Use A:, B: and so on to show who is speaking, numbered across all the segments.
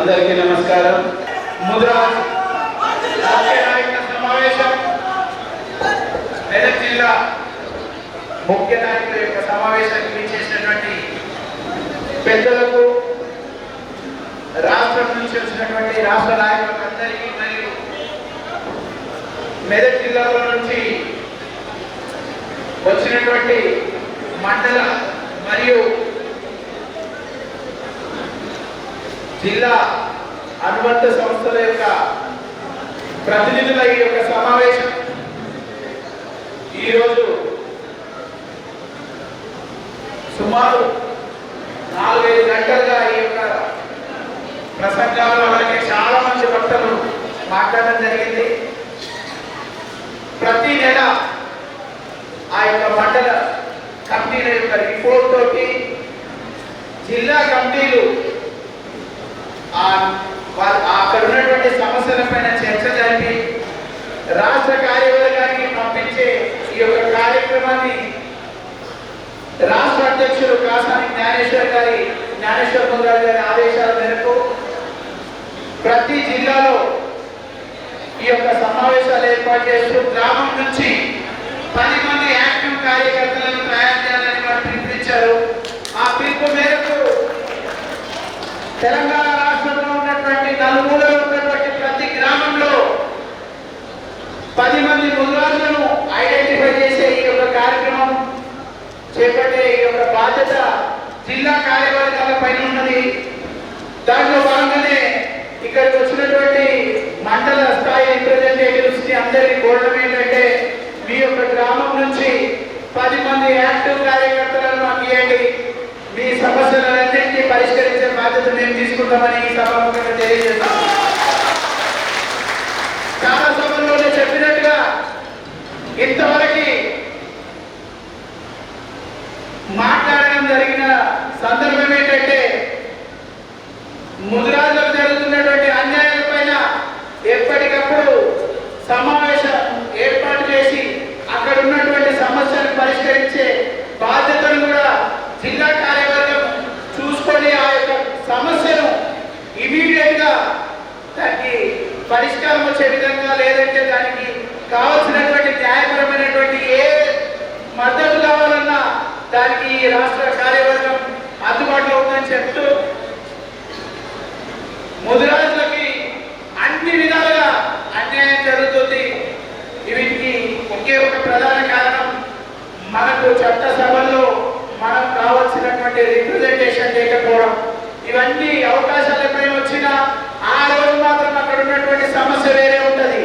A: అందరికీ నమస్కారం. ముద్ర ముఖ్య నాయకుల సమావేశం. మెదక్ జిల్లా ముఖ్య నాయకుల యొక్క సమావేశానికి చేసినటువంటి పెద్దలకు రాష్ట్రం నుంచి వచ్చినటువంటి రాష్ట్ర నాయకులకు అందరికీ మరియు మెదక్ జిల్లాలో నుంచి వచ్చినటువంటి మండల మరియు జిల్లా అనుబంధ సంస్థల యొక్క ప్రతినిధుల ఈ యొక్క సమావేశం. ఈరోజు సుమారు నాలుగైదు గంటలుగా ఈ యొక్క ప్రసంగాలు అలాగే చాలా మంది వక్తలు మాట్లాడడం జరిగింది. ప్రతి నెల ఆ యొక్క మండల కమిటీల యొక్క రిపోర్ట్ తోటి జిల్లా కమిటీలు అక్కడ ఉన్నటువంటి సమస్యల పైన చర్చ జరిపి రాష్ట్ర కార్యవర్గానికి పంపించే ఈ యొక్క కార్యక్రమాన్ని రాష్ట్ర అధ్యక్షుడు కాసాని జ్ఞానేశ్వర్ గారి జ్ఞానేశ్వర్ బంగారు గారి ఆదేశాల మేరకు ప్రతి జిల్లాలో ఈ యొక్క సమావేశాలు ఏర్పాటు చేస్తూ గ్రామం నుంచి పది మంది యాక్టివ్ కార్యకర్తలను తయారు చేయాలని వారు పిలిపించారు ఆ పిలుపు మేరకు తెలంగాణ రాష్ట్రంలో ఉన్నటువంటి నలుమూలలో ఉన్నటువంటి ప్రతి గ్రామంలో పది మంది ముద్రాలను ఐడెంటిఫై చేసే ఈ యొక్క కార్యక్రమం చేపట్టే ఈ యొక్క బాధ్యత జిల్లా కార్యవర్గాల పైన ఉన్నది దాంట్లో భాగంగానే ఇక్కడికి వచ్చినటువంటి మండల స్థాయి రిప్రజెంటేటివ్స్ని అందరినీ కోరడం ఏంటంటే మీ యొక్క గ్రామం నుంచి పది మంది యాక్టివ్ కార్యకర్తలను మాకు మీ సమస్యలన్నింటినీ పరిష్కరించే బాధ్యత మేము తీసుకుంటామని ఈ సభాముఖంగా తెలియజేస్తాం. చాలా సభల్లోనే చెప్పినట్టుగా ఇంతవరకు మాట్లాడడం జరిగిన సందర్భం ఏంటంటే ముదిరాజులకు జరుగుతున్నటువంటి అన్యాయాల పైన ఎప్పటికప్పుడు సమావేశం ఏర్పాటు చేసి అక్కడ ఉన్నటువంటి సమస్యలను పరిష్కరించే బాధ్యతను కూడా జిల్లా కార్యవర్గం చూసుకొని ఆ యొక్క సమస్యను ఇమీడియట్గా దానికి పరిష్కారం వచ్చే విధంగా లేదంటే దానికి కావలసినటువంటి న్యాయపరమైనటువంటి ఏ మద్దతు కావాలన్నా దానికి ఈ రాష్ట్ర కార్యవర్గం అందుబాటులో ఉందని చెప్తూ ముదిరాజులకి అన్ని విధాలుగా అన్యాయం జరుగుతుంది వీటికి ఒకే ఒక ప్రధాన కారణం మనకు చట్టసభల్లో మనం కావాల్సినటువంటి రిప్రజెంటేషన్ లేకపోవడం ఇవన్నీ అవకాశాలు ఎప్పుడైనా వచ్చినా ఆ రోజు మాత్రం అక్కడ ఉన్నటువంటి సమస్య వేరే ఉంటది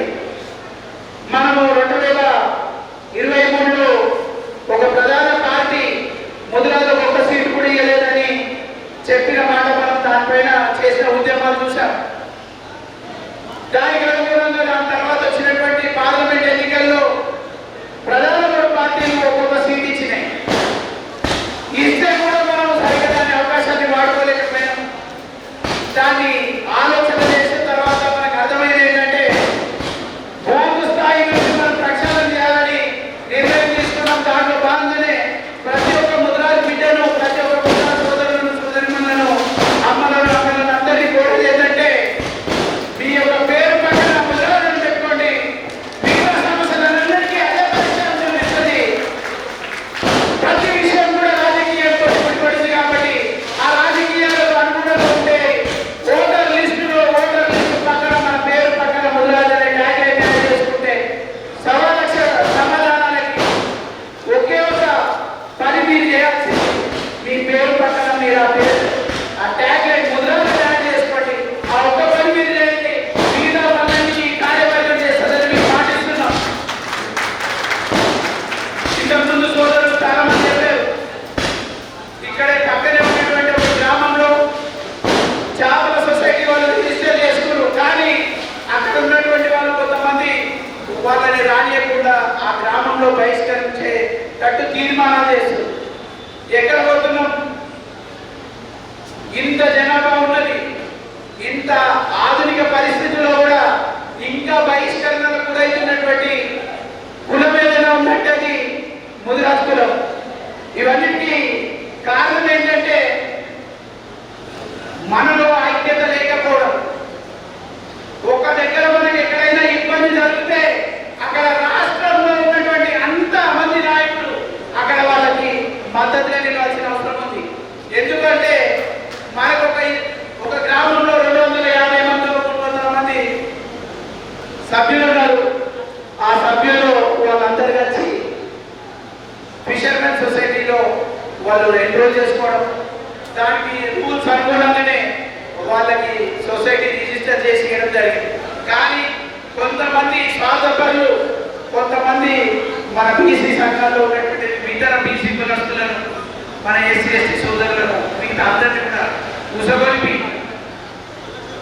A: మనము రెండు వేల ఇరవై మూడులో ఒక ప్రధాన పార్టీ ముదిరాజులకు ఒక్క సీటు కూడా ఇవ్వలేదని చెప్పిన మాట మనం దానిపైన చేసిన ఉద్యమాలు చూసాం దానికి అనుగుణంగా దాని తర్వాత వచ్చినటువంటి పార్లమెంట్ ఎన్నికల్లో ప్రధాన మూడు పార్టీలు ఒక్కొక్క సీట్ ఇచ్చినాయి ఇస్తే కూడా మనం సరిగ్గా దాని అవకాశాన్ని వాడుకోలేకపోయినాం దాన్ని ఆలోచన చేసిన తర్వాత మనకు అర్థమైంది ఏంటంటే బూత్ స్థాయి నుంచి మనం ప్రక్షాళన చేయాలని నిర్ణయం తీసుకున్నాం దాంట్లో భాగంగానే ప్రతి ఒక్క ముద్రాజు బిడ్డను ప్రతి ఒక్క ముద్రాజు సోదరులను సోదరిమణులను అమ్మలను అమ్మలను అందరినీ కోరేది ఏంటంటే మీ యొక్క పేరు పక్కన ముద్రాలను పెట్టుకోండి మిగతా సమస్యలన్నింటికీ అదే పరిష్కారం చూపిస్తుంది ప్రతి విషయం కూడా రాజకీయాలతో ముడిపడింది కాబట్టి ఆ రాజకీయాలకు అనుగుణంగా ఉంటే ఓటర్ లిస్టులో ఓటర్ లిస్టు పక్కన మన పేరు పక్కన ముద్రాజనే ట్యాగ్ ట్యాగ్ చేసుకుంటే సవా లక్ష సమాధానాలకి ఒకే ఒక పని మీరు చేయాల్సింది మీ పేరు పక్కన మీరు ఆ పేరు ఆ ట్యాగ్ లైన్ ముద్రాజు ట్యాగ్ చేసుకోండి ఆ ఒక్క పని మీరు చేయండి మిగతా పనులన్నీ కార్యవర్గం చేస్తుందని మీకు పాటిస్తున్నాం ఇంతకుముందు సోదరులు చాలా మంది చెప్పారు ఇక్కడే పక్కనే ఉన్నటువంటి ఒక గ్రామంలో చేపల సొసైటీ వాళ్ళు రిజిస్టర్ చేసుకున్నారు కానీ అక్కడ ఉన్నటువంటి వాళ్ళు కొంతమంది వాళ్ళని రానియకుండా ఆ గ్రామంలో బహిష్కరించేటట్టు తీర్మానాలు చేస్తుంది ఎక్కడ పోతున్నాం? ఇంత జనాభా ఉన్నది ఇంత ఆధునిక పరిస్థితుల్లో కూడా ఇంకా బహిష్కరణలు గురవుతున్నటువంటి కులం ఏదైనా ఉందంటే అది ముదిరాజ్ కులం. ఇవన్నిటికీ కారణం ఏంటంటే మనలో ఐక్యత లేకపోవడం. ఒక్క దగ్గర మనకి అక్కడ రాష్ట్రంలో ఉన్నటువంటి అంత మంది నాయకులు అక్కడ వాళ్ళకి మద్దతుగా నిలవాల్సిన అవసరం ఉంది. ఎందుకంటే మనకు ఒక గ్రామంలో రెండు వందల యాభై మంది మూడు వందల మంది సభ్యులు ఉన్నారు. ఆ సభ్యులు వాళ్ళందరూ వచ్చి ఫిషర్మెన్ సొసైటీలో వాళ్ళు ఎన్రోల్ చేసుకోవడం. దానికి రూల్స్ అనుగుణంగానే వాళ్ళకి సొసైటీ రిజిస్టర్ చేసి ఇవ్వడం జరిగింది. కొంతమంది స్వార్థపరులు కొంతమంది మన బీసీ సంఘాల్లో ఉన్నటువంటి ఇతర బీసీ కులస్తులను మన ఎస్సీ ఎస్టీ సోదరులను మిగతా అందరినీ కూడా ఉసగొలిపి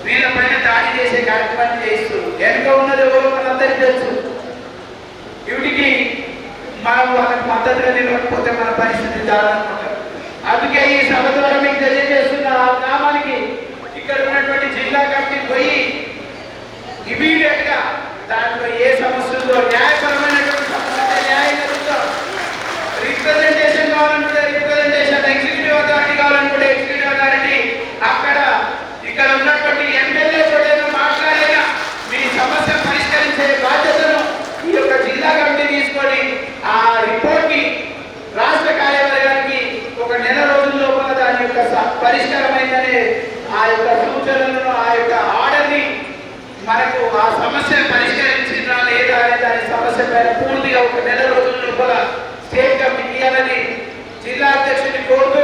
A: వీళ్ళపైన దాడి చేసే కార్యక్రమాన్ని చేస్తూ వెనుక ఉన్నది ఎవరో మనందరికీ తెలుసు. వీటికి మనం వాళ్ళకి మద్దతుగా నిలవకపోతే మన పరిస్థితి దారుణంగా అందుకే ఈ సభ ద్వారా మీకు తెలియజేస్తున్న ఆ గ్రామానికి ఇక్కడ ఉన్నటువంటి జిల్లా కమిటీ పోయి ఇమీడియట్గా దాంట్లో ఏ సమస్య ఉందో న్యాయపరమైనటువంటి సమస్య ఉంటే న్యాయంగా రిప్రజెంటేషన్ కావాలనుకుంటే రిప్రజెంటేషన్ ఎగ్జిక్యూటివ్ అథారిటీ కావాలనుకుంటే ఎగ్జిక్యూటివ్ అథారిటీ అక్కడ ఇక్కడ ఉన్నటువంటి ఎమ్మెల్యే తోడైనా మాట్లాడేనా మీ సమస్య పరిష్కరించే బాధ్యతను ఈ యొక్క జిల్లా కమిటీ తీసుకొని ఆ రిపోర్ట్ని రాష్ట్ర కార్యాలయానికి ఒక నెల రోజుల లోపల దాని యొక్క పరిష్కారమైందనే ఆ యొక్క సూచనలను ఆ యొక్క మనకు ఆ సమస్య పరిష్కరించిందా లేదా అనే దాని సమస్య పైన పూర్తిగా ఒక నెల రోజుల లోపల స్టేట్ కమిటీ ఇవ్వాలని జిల్లా అధ్యక్షుడిని కోరుతూ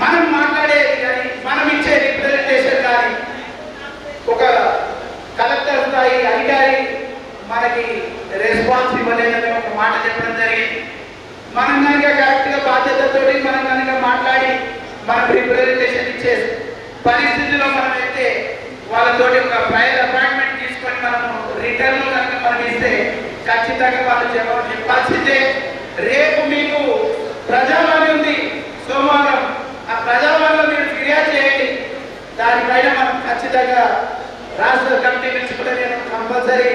A: మనం మాట్లాడేది కానీ మనం ఇచ్చే రిప్రజెంటేషన్ కానీ ఒక కలెక్టర్ స్థాయి అధికారి మనకి రెస్పాన్స్ ఇవ్వలేదని ఒక మాట చెప్పడం జరిగింది. మనం కనుక కరెక్ట్గా బాధ్యతతోటి మనం కనుక మాట్లాడి మనం రిప్రజెంటేషన్ ఇచ్చే పరిస్థితిలో మనం అయితే వాళ్ళతోటి ఒక ప్రయర్ అపాయింట్మెంట్ తీసుకొని మనము రిటర్న్ ఇస్తే ఖచ్చితంగా వాళ్ళు జవాబు చెప్పాల్సిందే రేపు మీకు ప్రజావాణి ఉంది. సోమవారం ఆ ప్రజావాణిలో మీరు ఫిర్యాదు చేయండి. దానిపైన మనం ఖచ్చితంగా రాష్ట్ర కమిటీ నుంచి కూడా నేను కంపల్సరీ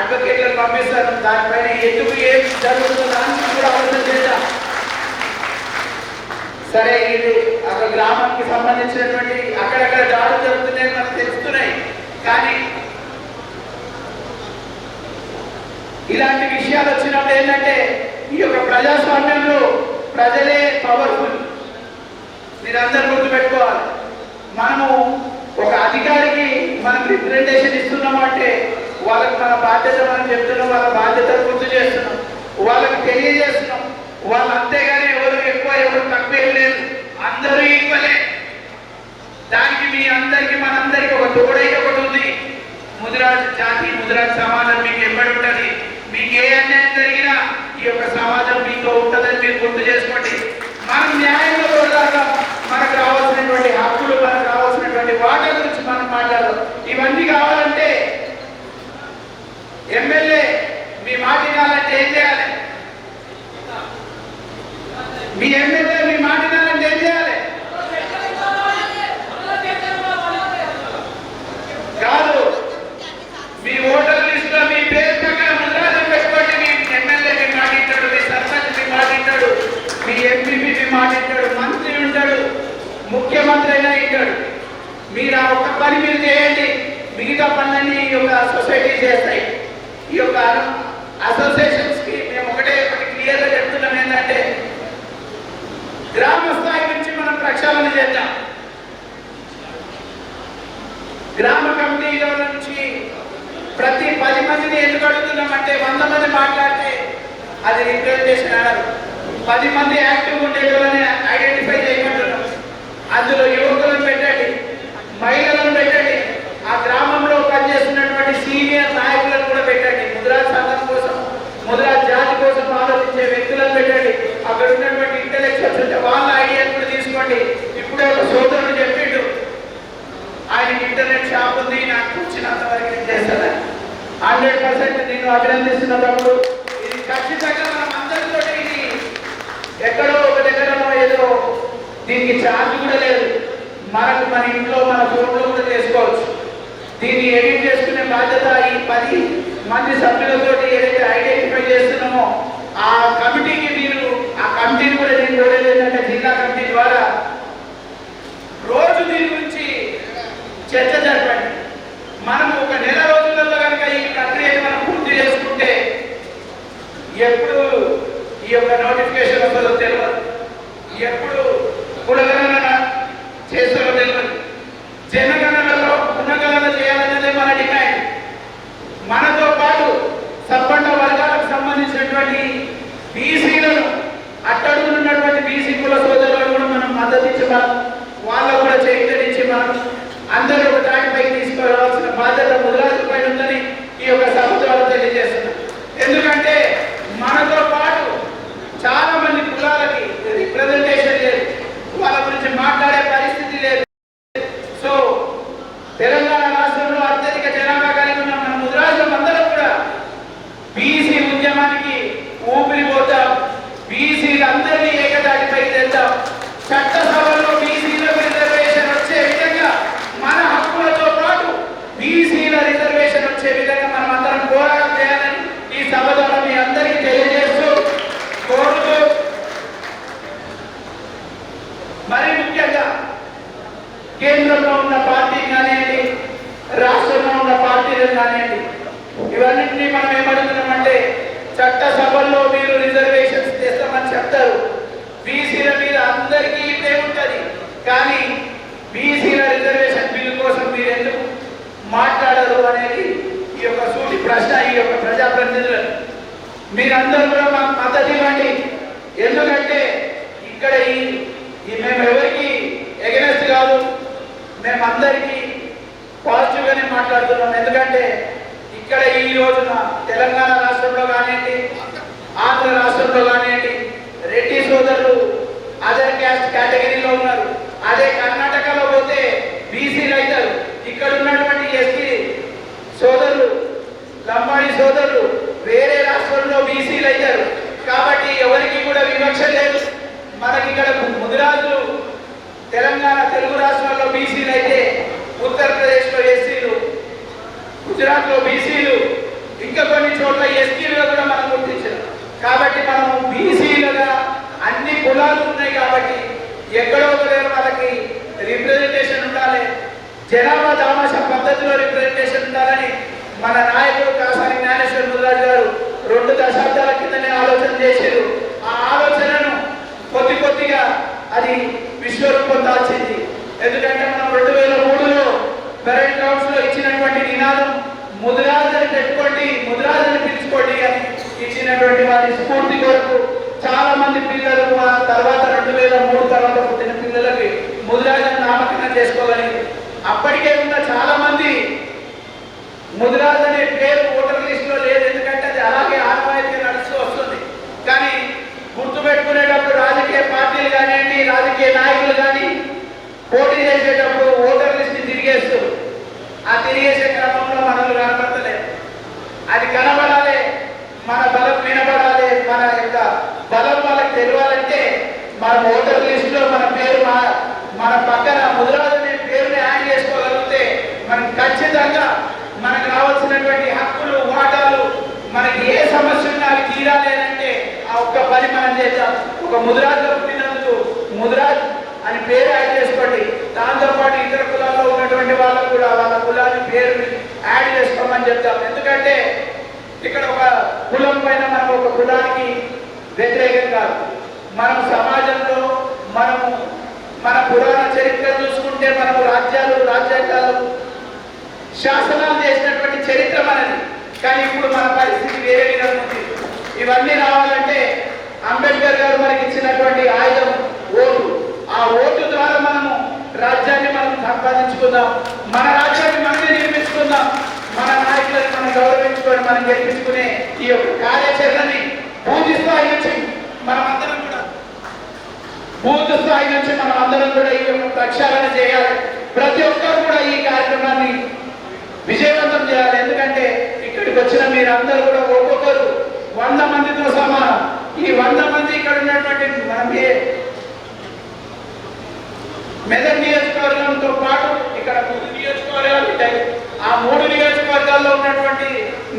A: అడ్వకేట్లను పంపిస్తాను. దానిపైన ఎందుకు ఏం జరుగుతుందో దానికి కూడా ఆలోచన చేద్దాం. సరే ఇది ఒక గ్రామానికి సంబంధించినటువంటి అక్కడక్కడ దాడులు జరుగుతున్నాయని మనకు తెలుస్తున్నాయి. కానీ ఇలాంటి విషయాలు వచ్చినప్పుడు ఏంటంటే ఈ యొక్క ప్రజాస్వామ్యంలో ప్రజలే పవర్ఫుల్ మీరందరూ గుర్తుపెట్టుకోవాలి. మనము ఒక అధికారికి మనం రిప్రజెంటేషన్ ఇస్తున్నాము అంటే వాళ్ళకి మన బాధ్యత మనం చెప్తున్నాం వాళ్ళ బాధ్యతలు గుర్తు చేస్తున్నాం వాళ్ళకి తెలియజేస్తున్నాం. వాళ్ళు అంతేగాని ఎవరు ఎక్కువ ఎవరు తక్కువ ఏం లేదు. అందరూ ఈక్వలే దానికి మీ అందరికి మనందరికి ఒక తోడై ఒకటి ఉంది. ముదిరాజ్ జాతి ముదిరాజ్ సమాజం మీకు ఎప్పటి ఉంటుంది మీకు ఏ అన్యాయం జరిగినా ఈ యొక్క సమాజం మీతో ఉంటుందని మీరు గుర్తు చేసుకోండి. మనం న్యాయంగా పోరాడదాం. మనకు రావాల్సినటువంటి హక్కులు మనకు రావాల్సినటువంటి వాటా గురించి మనం మాట్లాడదాం. ఇవన్నీ కావాలంటే ఎమ్మెల్యే మీ మాట వినాలంటే ఏం చేయాలి మీ ఎమ్మెల్యే మీ మాట వినాలంటే ఏం చేయాలి కాదు మీ ఓటర్ లిస్ట్లో మీ పేరు పక్కన ముద్రాజం పెట్టుకోండి మీ ఎమ్మెల్యే మీ మాటింటాడు మీ సర్పంచ్ మీ మాటింటాడు మీ ఎంపీపీ మీ మాటింటాడు మంత్రి ఉంటాడు ముఖ్యమంత్రి అయినా ఉంటాడు మీరు ఆ ఒక్క పని మీరు చేయండి మిగతా పనులన్నీ ఈ యొక్క సొసైటీ చేస్తాయి. ఈ యొక్క అసోసియేషన్స్కి మేము ఒకటే ఒకటి క్లియర్గా చెప్తున్నాం ఏంటంటే గ్రామ స్థాయి నుంచి మనం ప్రక్షాళన చేద్దాం. గ్రామ కమిటీల నుంచి ప్రతి పది మందిని ఎందుకు అడుగుతున్నామంటే వంద మంది మాట్లాడితే అది రిప్రజెంటేషన్ అనరు. పది మంది యాక్టివ్ ఉండేటోళ్ళని ఐడెంటిఫై చేయమంటున్నాం అందులో యువకులను పెట్టండి. మహిళలు పెట్టండి ఆ గ్రామంలో పనిచేస్తున్నటువంటి సీనియర్ నాయకులను కూడా పెట్టండి ముద్రాజ్ సంఘం కోసం ముద్రాజ్ జాతి కోసం ఆలోచించే వ్యక్తులను పెట్టండి. అక్కడ ఉన్నటువంటి ఇంటలెక్చువల్స్ ఉంటే వాళ్ళ ఐడియాలు కూడా తీసుకోండి. ఇప్పుడే ఒక సోదరుడు చెప్పిండు. ఆయనకి ఇంటర్నెట్ షాప్ ఉంది నాకు వచ్చినంత వరకు నేను చేస్తాను హండ్రెడ్ పర్సెంట్ నేను అభినందిస్తున్న తమ్ముడు. ఇది ఖచ్చితంగా మనం అందరితో ఇది. ఎక్కడో ఒక దగ్గరనో ఏదో. దీనికి ఛార్జ్ కూడా లేదు. మనకు మన ఇంట్లో మన ఫోన్లో కూడా చేసుకోవచ్చు. దీన్ని ఎడిట్ చేసుకునే బాధ్యత ఈ పది మంది సభ్యులు అందించమా వాళ్ళకు కూడా చేయించమా అందరూ ఒక దానిపై తీసుకురావాల్సిన బాధ్యత ముదిరాజు పైన ఉందని ఈ యొక్క సభ ద్వారా తెలియజేస్తారు చట్టసభల్లో మీరు రిజర్వేషన్స్ చేస్తామని చెప్తారు. బీసీల మీద అందరికీ ఇదే ఉంటుంది. కానీ బీసీల రిజర్వేషన్ బిల్లు కోసం మీరు ఎందుకు మాట్లాడరు అనేది ఈ యొక్క సూటి ప్రశ్న ఈ యొక్క ప్రజాప్రతినిధులు. మీరందరూ కూడా మాకు మద్దతు ఇవ్వండి. ఎందుకంటే ఇక్కడ ఈ మేము ఎవరికి ఎగనెస్ట్ కాదు. మేము అందరికీ మాట్లాడుతున్నాం. ఎందుకంటే ఇక్కడ ఈ రోజున తెలంగాణ రాష్ట్రంలో కానివ్వండి ఆంధ్ర రాష్ట్రంలో కానివ్వండి రెడ్డి సోదరులు అదర్ క్యాస్ట్ కేటగిరీలో ఉన్నారు. అదే కర్ణాటకలో పోతే బీసీలు అవుతారు ఇక్కడ ఉన్నటువంటి ఎస్టీ సోదరులు లంబాడి సోదరులు వేరే రాష్ట్రంలో బీసీలు అయ్యారు కాబట్టి ఎవరికి కూడా వివక్ష లేదు. మనకి ఇక్కడ ముదిరాజులు తెలంగాణ తెలుగు రాష్ట్రాల్లో బీసీలు అయితే ఉత్తరప్రదేశ్లో ఎస్సీ గుజరాత్లో బీసీలు ఇంకా కొన్ని చోట్ల ఎస్టీలుగా కూడా మనం గుర్తించారు కాబట్టి మనం బీసీలుగా అన్ని కులాలు ఉన్నాయి కాబట్టి ఎక్కడో ఒక వాళ్ళకి రిప్రజెంటేషన్ ఉండాలి. జనాభా దామాష పద్ధతిలో రిప్రజెంటేషన్ ఉండాలని మన నాయకుడు కాసాని జ్ఞానేశ్వర ముదిరాజు గారు రెండు దశాబ్దాల కిందనే ఆలోచన చేశారు. ఆ ఆలోచనను కొద్ది కొద్దిగా అది విశ్వరూపం దాల్చింది. ఎందుకంటే మనం రెండు వేల మూడులో పెరల్ గ్రౌండ్స్లో ఇచ్చినటువంటి నినాదం ముదిరాజుని పెట్టుకోండి ముదిరాజుని పిలుచుకోండి అని ఇచ్చినటువంటి వారి స్ఫూర్తి కొరకు చాలా మంది పిల్లలు ఆ తర్వాత రెండు వేల మూడు తర్వాత పుట్టిన పిల్లలకి ముదిరాజుని నామకరణం చేసుకోగలిగింది అప్పటికే ఉన్న చాలా మంది ముదిరాజ్ అనే పేరు ఓటర్ లిస్టులో లేదు ఎందుకంటే అది అలాగే ఆత్మహత్య నడుస్తూ వస్తుంది. కానీ గుర్తుపెట్టుకునేటప్పుడు రాజకీయ పార్టీలు కానివ్వండి రాజకీయ నాయకులు కానీ పోటీ చేసేటప్పుడు ఓటర్ లిస్ట్ తిరిగేస్తూ ఆ తిరిగేసే క్రమంలో మనలు కనపడతలేదు అది కనబడాలి మన బలం వినబడాలి మన యొక్క బలం వాళ్ళకి తెలియాలంటే మన ఓటర్ లిస్ట్లో మన పేరు మన పక్కన ముదిరాజు అనే పేరుని యాడ్ చేసుకోగలిగితే మనం ఖచ్చితంగా మనకు రావాల్సినటువంటి హక్కులు వాటాలు మనకి ఏ సమస్య ఉన్నా అవి తీరాలి అంటే ఆ ఒక్క పని మనం చేద్దాం. ఒక ముదిరాజులో పుట్టినందుకు ముదిరాజ్ అని పేరు యాడ్ చేసుకోండి దాంతోపాటు ఇతర కులాల్లో ఉన్నటువంటి వాళ్ళకు కూడా వాళ్ళ కులాన్ని పేరు యాడ్ చేసుకోమని చెప్తాం ఎందుకంటే ఇక్కడ ఒక కులం పైన మనం ఒక కులానికి వ్యతిరేకం కాదు. మనం సమాజంలో మనము మన పురాణ చరిత్ర చూసుకుంటే మనము రాజ్యాలు రాజ్యాంగాలు శాసనాలు చేసినటువంటి చరిత్ర మనది. కానీ ఇప్పుడు మన పరిస్థితి వేరే విధంగా ఉంది. ఇవన్నీ రావాలంటే అంబేద్కర్ గారు మనకి ఇచ్చినటువంటి ఆయుధం ఓటు. ఆ ఓటు ద్వారా మనము రాజ్యాన్ని మనం సంపాదించుకుందాం. మన రాజ్యాన్ని మనమే ఉన్న మన నాయకులను మనం గౌరవించుకొని మనం గెలిపించుకునే ఈ యొక్క కార్యాచరణని పూర్తి స్థాయి నుంచి మనమందరం కూడా బూత్ స్థాయి నుంచి మనం అందరం కూడా ఈ యొక్క ప్రక్షాళన చేయాలి. ప్రతి ఒక్కరు కూడా ఈ కార్యక్రమాన్ని విజయవంతం చేయాలి. ఎందుకంటే ఇక్కడికి వచ్చిన మీరందరూ కూడా ఒక్కొక్కరు వంద మందితో సమానం. ఈ వంద మంది ఇక్కడ ఉన్నటువంటి మెదక్ నియోజకవర్గంతో పాటు ఇక్కడ మూడు నియోజకవర్గాలు ఉంటాయి ఆ మూడు నియోజకవర్గాల్లో ఉన్నటువంటి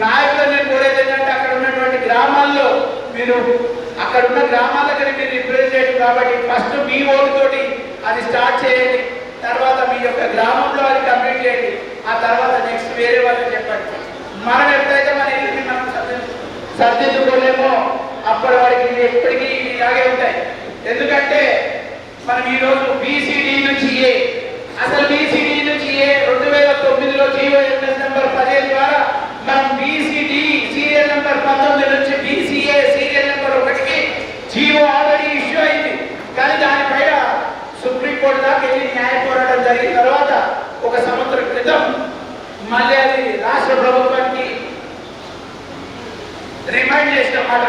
A: నాయకులను నేను కోరేది ఏంటంటే అక్కడ ఉన్నటువంటి గ్రామాల్లో మీరు అక్కడ ఉన్న గ్రామాల దగ్గర మీరు రిప్రజెంటేటివ్ కాబట్టి ఫస్ట్ మీ ఓటుతోటి అది స్టార్ట్ చేయండి. తర్వాత మీ యొక్క గ్రామంలో అది కంప్లీట్ చేయండి. ఆ తర్వాత నెక్స్ట్ వేరే వాళ్ళకి చెప్పండి. మనం ఎప్పుడైతే మన ఇల్లుని మనం సర్దిద్దుకోలేమో అప్పటి వారికి ఎప్పటికీ ఇలాగే ఉంటాయి. ఎందుకంటే మనం ఈరోజు బీసీడీ నుంచి ఏ అసలు బీసీడీ లో జీవో ఎంఎస్ నెంబర్ పదిహేను ద్వారా మనం బీసీడి సీరియల్ నెంబర్ పంతొమ్మిది నుంచి బీసీఏ సీరియల్ నెంబర్ ఒకటికి జీవో ఆల్రెడీ ఇష్యూ అయింది. కానీ దానిపైన సుప్రీంకోర్టు దాకా వెళ్ళి న్యాయ పోరాటం జరిగిన తర్వాత ఒక సంవత్సరం క్రితం మళ్ళీ అది రాష్ట్ర ప్రభుత్వానికి రిమైండ్ చేసిన మాట.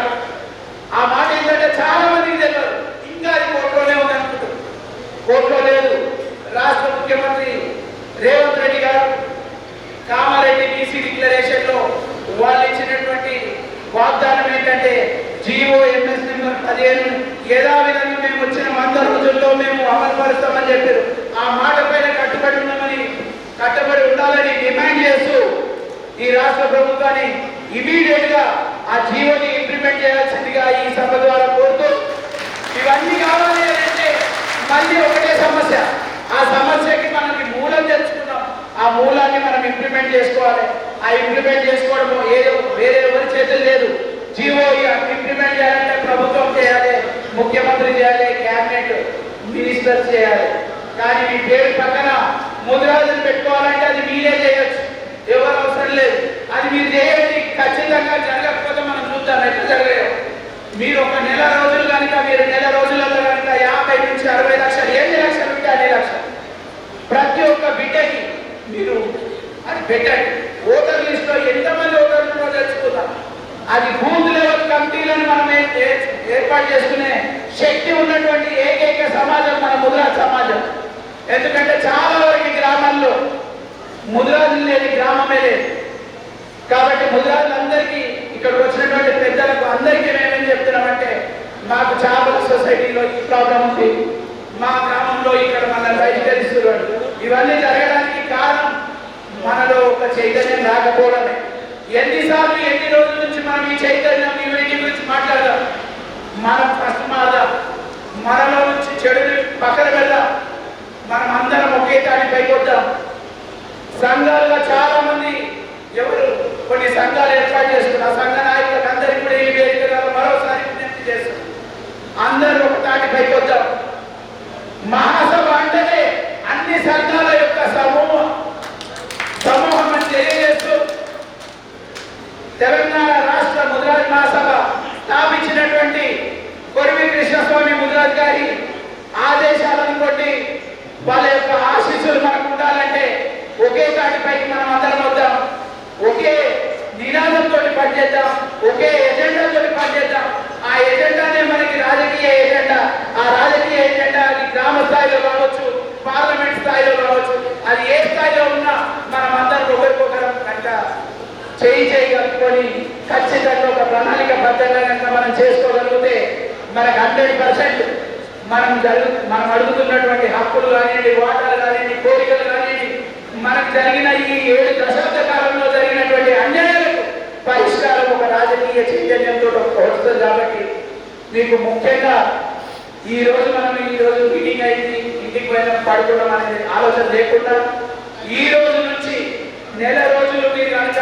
A: ఆ మాట ఏంటంటే చాలా మందికి తెలియదు. ఇంకా అది కోర్టులోనే ఉంది అనుకుంటారు కోర్టులో లేదు. రాష్ట్ర ముఖ్యమంత్రి రేవంత్ రెడ్డి గారు కామారెడ్డి బీసీ డిక్లరేషన్లో వాళ్ళు ఇచ్చినటువంటి వాగ్దానం ఏంటంటే జియో ఎంఎస్ నెంబర్ పదిహేను. యథావిధంగా మేము వచ్చిన వంద రోజుల్లో మేము అమలు పరుస్తామని చెప్పారు. ఆ మాట పైన కట్టుబడి ఉన్నామని కట్టుబడి ఉండాలని డిమాండ్ చేస్తూ ఈ రాష్ట్ర ప్రభుత్వాన్ని ఇమీడియట్గా ఆ జియోని ఇంప్లిమెంట్ చేయాల్సిందిగా ఈ సభ ద్వారా కోరుతూ ఇవన్నీ కావాలి అంటే మళ్ళీ ఒకటే సమస్య. ఆ ఆ మూలాన్ని మనం ఇంప్లిమెంట్ చేసుకోవాలి. ఆ ఇంప్లిమెంట్ చేసుకోవడం ఏదో వేరే ఎవరి చేతులు లేదు. జీవో ఇంప్లిమెంట్ చేయాలంటే ప్రభుత్వం చేయాలి ముఖ్యమంత్రి చేయాలి క్యాబినెట్ మినిస్టర్ చేయాలి. కానీ మీ పేరు పక్కన ముద్రాజులు పెట్టుకోవాలంటే అది మీరే చేయొచ్చు. ఎవరు అవసరం లేదు. అది మీరు చేయండి. ఖచ్చితంగా జరగకపోతే మనం చూద్దాం ఎట్లా జరగలేదు మీరు ఒక నెల రోజులు కనుక మీరు నెల రోజులలో కనుక యాభై నుంచి అరవై లక్షలు ఎన్ని లక్షలు ఉంటే అన్ని లక్షలు ప్రతి ఒక్క బిడ్డకి మీరు అది పెట్టండి ఓటర్ లిస్ట్లో ఎంతమంది ఓటర్లు ఉన్నారో తెలుసుకుందాం. అది బూత్ లెవెల్ కమిటీలను మనం ఏర్పాటు చేసుకునే శక్తి ఉన్నటువంటి ఏకైక సమాజం మన ముద్రా సమాజం. ఎందుకంటే చాలా వరకు గ్రామాల్లో ముద్రాజులు లేని గ్రామమే లేదు. కాబట్టి ముద్రాజులందరికీ ఇక్కడికి వచ్చినటువంటి పెద్దలకు అందరికీ మేమేం చెప్తున్నామంటే మాకు చేపల సొసైటీలో ఈ ప్రాబ్లం ఉంది. మా గ్రామంలో ఇక్కడ మన వెజిటరీస్ ఇవన్నీ జరగడానికి కారణం మనలో ఒక చైతన్యం రాకపోవడమే. ఎన్నిసార్లు ఎన్ని రోజుల నుంచి మనం ఈ చైతన్యం ఈ వీటి గురించి మాట్లాడదాం? మనం ఫస్ట్ మాదా మనలో నుంచి చెడుని పక్కన పెడదాం. మనం అందరం ఒకే దాన్ని పైకొద్దాం. సంఘాలుగా చాలా మంది ఎవరు? కొన్ని సంఘాలు ఏర్పాటు చేసుకున్నారు ఆ సంఘ నాయకులకు అందరికీ కూడా ఈ వేదిక మరోసారి విజ్ఞప్తి చేస్తారు అందరూ ఒక తాటి పైకొద్దాం. మహాసభ అంటేనే అన్ని సంఘాల యొక్క సమూహం సమూహం అని తెలియజేస్తూ తెలంగాణ రాష్ట్ర ముదిరాజ్ మహాసభ స్థాపించినటువంటి కొరివి కృష్ణస్వామి ముదిరాజ్ గారి ఆదేశాలను కొట్టి వాళ్ళ యొక్క ఆశీస్సులు మనకు ఉండాలంటే ఒకే తాటిపైకి మనం అందరం వద్దాం. ఒకే నినాదంతో పనిచేద్దాం. ఒకే ఎజెండాతో పనిచేద్దాం. ఆ ఎజెండానే మనకి రాజకీయ ఎజెండా ఆ రాజకీయ ఎజెండా అది గ్రామ స్థాయిలో కావచ్చు పార్లమెంట్ స్థాయిలో కావచ్చు అది ఏ స్థాయిలో ఉన్నా మనం అందరం ఒకరికొకరం కనుక చేయి చేయి కలుపుకొని ఖచ్చితంగా ఒక ప్రణాళిక బద్ధంగా కనుక మనం చేసుకోగలిగితే మనకు హండ్రెడ్ పర్సెంట్ మనం జరుగు మనం అడుగుతున్నటువంటి హక్కులు కానివ్వండి వాటాలు కానివ్వండి కోరికలు కానివ్వండి మనకు జరిగిన ఈ ఏడు దశాబ్ద కాలంలో జరిగినటువంటి అన్యాయాలకు పరిష్కారం ఒక రాజకీయ చైతన్యంతో వస్తుంది కాబట్టి మీకు ముఖ్యంగా ఈ రోజు మనం ఈ రోజు మీటింగ్ అయింది ఇంటికి పోయిన పడుకోవడం అనేది ఆలోచన లేకుండా ఈ రోజు నుంచి నెల రోజులు మీరు కనుక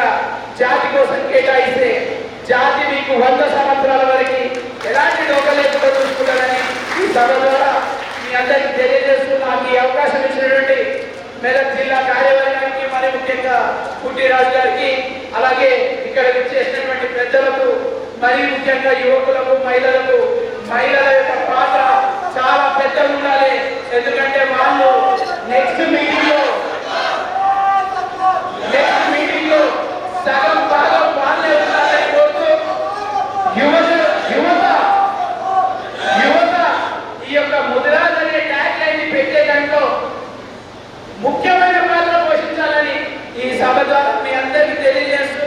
A: జాతి కోసం కేటాయిస్తే జాతి మీకు వంద సంవత్సరాల వరకు ఎలాంటి డోక లేకుండా చూసుకుంటారని ఈ సభ ద్వారా మీ అందరికీ తెలియజేస్తూ నాకు ఈ అవకాశం ఇచ్చినటువంటి మెదక్ జిల్లా కార్యవర్గానికి మరి ముఖ్యంగా పుట్టిరాజు గారికి అలాగే ఇక్కడ చేసినటువంటి పెద్దలకు మరి ముఖ్యంగా యువకులకు మహిళలకు. మహిళల యొక్క పాత్ర చాలా పెద్దగా ఉండాలి. ఎందుకంటే వాళ్ళు నెక్స్ట్ మీటింగ్లో నెక్స్ట్ మీటింగ్లో సగం భాగం వాళ్ళే ఉండాలని కోరుతూ యువత యువత యువత ఈ యొక్క ముదిరాజ్ అనే ట్యాగ్ లైన్ పెట్టే దాంట్లో ముఖ్యమైన పాత్ర పోషించాలని ఈ సభ ద్వారా మీ అందరికీ తెలియజేస్తూ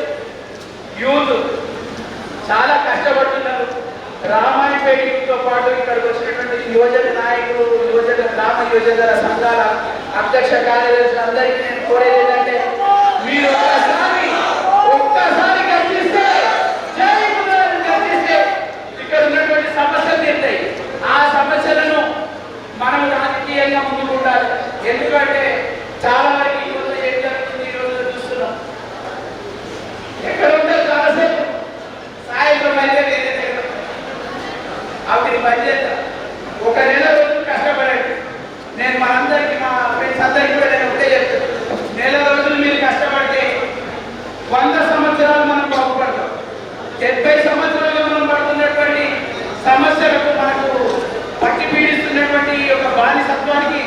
A: యూత్ చాలా కష్టపడుతున్నారు. రామాయణపేటతో పాటు ఇక్కడికి వచ్చినటువంటి యువజన నాయకులు యువజన గ్రామ యువజన సంఘాల అధ్యక్ష కార్యదర్శులు అందరికీ నేను కోరేది ఏంటంటే మీరు ఒక్కసారి ఒక్కసారి ఇక్కడ ఉన్నటువంటి సమస్యలు తీరుతాయి. ఆ సమస్యలను మనం రాజకీయంగా ముందుకు ఎందుకంటే చాలా వరకు ఈ రోజు ఏం జరుగుతుంది ఈ రోజు చూస్తున్నాం ఎక్కడ ఉంటారు చాలాసేపు సాయంత్రం అయితే వేరే దగ్గర అవి ఒక నెల రోజులు కష్టపడండి. నేను మా అందరికి మా ఫ్రెండ్స్ అందరికీ కూడా నేను ఒకటే చెప్తాను నెల రోజులు మీరు కష్టపడితే వంద సంవత్సరాలు మనం బాగుపడతాం. డెబ్బై సంవత్సరాలు మనం పడుతున్నటువంటి సమస్యలకు మనకు పట్టి పీడిస్తున్నటువంటి ఈ యొక్క బానిసత్వానికి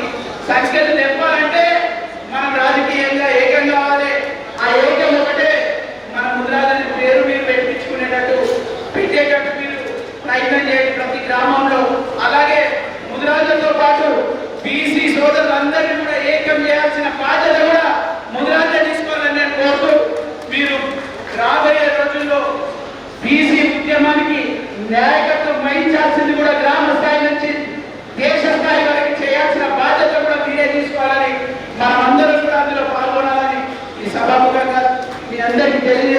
A: సంఖ్యలు తెప్పాలంటే మనం రాజకీయంగా ఏకం కావాలి ఆ ఏకం ఒకటే మన ముద్రాలని పేరు మీరు పెట్టించుకునేటట్టు పెట్టేటట్టు మీరు ప్రయత్నం చేయండి ప్రతి గ్రామంలో. అలాగే ముదిరాజులతో పాటు బీసీ సోదరులందరినీ కూడా ఏకం చేయాల్సిన బాధ్యత కూడా ముద్రాజ తీసుకోవాలని నేను కోరుతూ మీరు రాబోయే రోజుల్లో బీసీ ఉద్యమానికి నాయకత్వం వహించాల్సింది కూడా గ్రామ స్థాయి నుంచి దేశ స్థాయి వరకు చేయాల్సిన బాధ్యత కూడా మీరే తీసుకోవాలని మనం అందరం కూడా అందులో పాల్గొనాలని ఈ సభాముఖంగా మీ అందరికీ తెలియజేస్తాను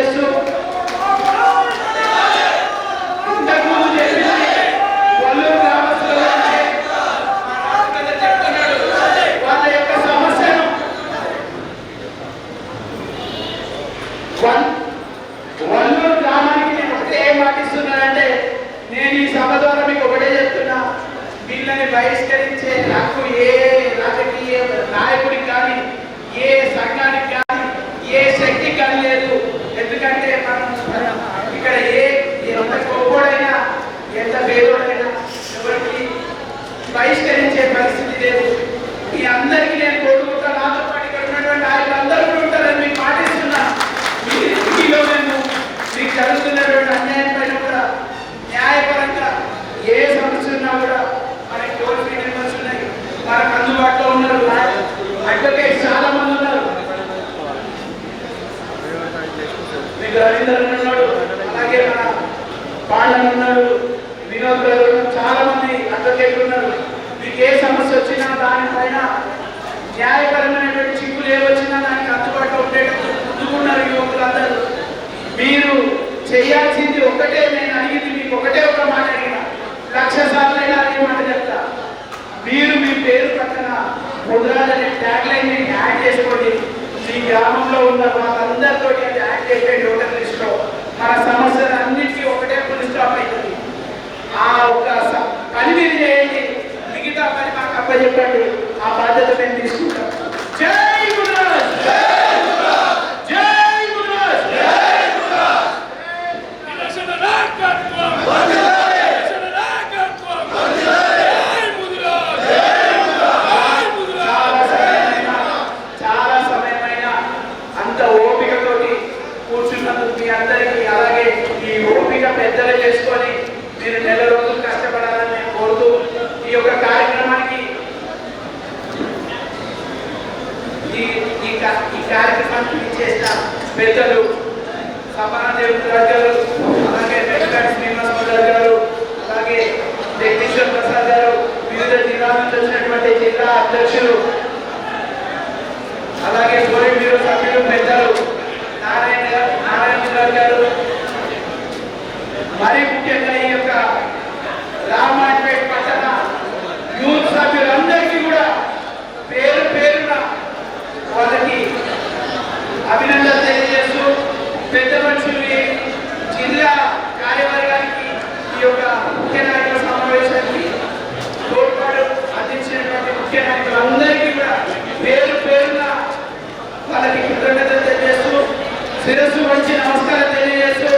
A: చంద్రన్ ఉన్నాడు అలాగే మన పాండన్ ఉన్నాడు. వినోద్ గారు చాలా మంది అడ్వకేట్లు ఉన్నారు మీకు ఏ సమస్య వచ్చినా దానిపైన న్యాయపరమైనటువంటి చిక్కులు ఏవచ్చినా దానికి అందుబాటులో ఉండేటప్పుడు ముందుకున్నారు యువకులందరూ. మీరు చేయాల్సింది ఒకటే నేను అడిగింది మీకు ఒకటే ఒక మాట అడిగిన. లక్ష సార్లు అయినా అడిగి మాట చెప్తా. మీరు మీ పేరు పక్కన ముద్రాలనే ట్యాగ్ లైన్ యాడ్ చేసుకోండి. ఈ గ్రామంలో ఉన్న వాళ్ళందరితో యాడ్ చేసే ఓటర్ లిస్ట్లో మన సమస్యలు అన్నిటికీ ఒకటే ఫుల్ స్టాప్ అవుతుంది ఆ ఒక పని మీరు చేయండి మిగతా పని మాకు అప్పచెప్పండి. ఆ బాధ్యత మేము తీసుకుంటాం జై గురురాజ్ జై గురురాజ్
B: విలక్షణ నాయకత్వం విలక్షణ నాయకత్వం జై ముదిరాజ్ జై ముదిరాజ్
A: చాలా సమయమైన చాలా సమయమైన అంత ఓపికతోటి కూర్చున్నందుకు మీ అందరికీ అలాగే ఈ ఓపిక పెద్దలు చేసుకొని మీరు నెల రోజులు కష్టపడాలని నేను కోరుతూ ఈ యొక్క కార్యక్రమానికి ఈ ఈ కా- ఈ కార్యక్రమానికి చేసిన పెద్దలు సపనాదేవి గారు అలాగే వెంకట శ్రీనివాసరావు గారు అలాగే జగదీశ్వర్ ప్రసాద్ గారు వివిధ జిల్లాల నుంచి వచ్చినటువంటి జిల్లా అధ్యక్షులు అలాగే గోరి మీరు సభ్యులు పెద్దలు. నారాయణ గారు నారాయణ గారు గారు. మరి ముఖ్యంగా ఈ యొక్క రామాయణపేట పట్టణ యూత్ సభ్యులందరికీ కూడా పేరు పేరున వాళ్ళకి అభినందన వారందరికీ కూడా పేరు పేరున వాళ్ళకి కృతజ్ఞత తెలియజేస్తూ శిరస్సు మంచి నమస్కారం తెలియజేస్తూ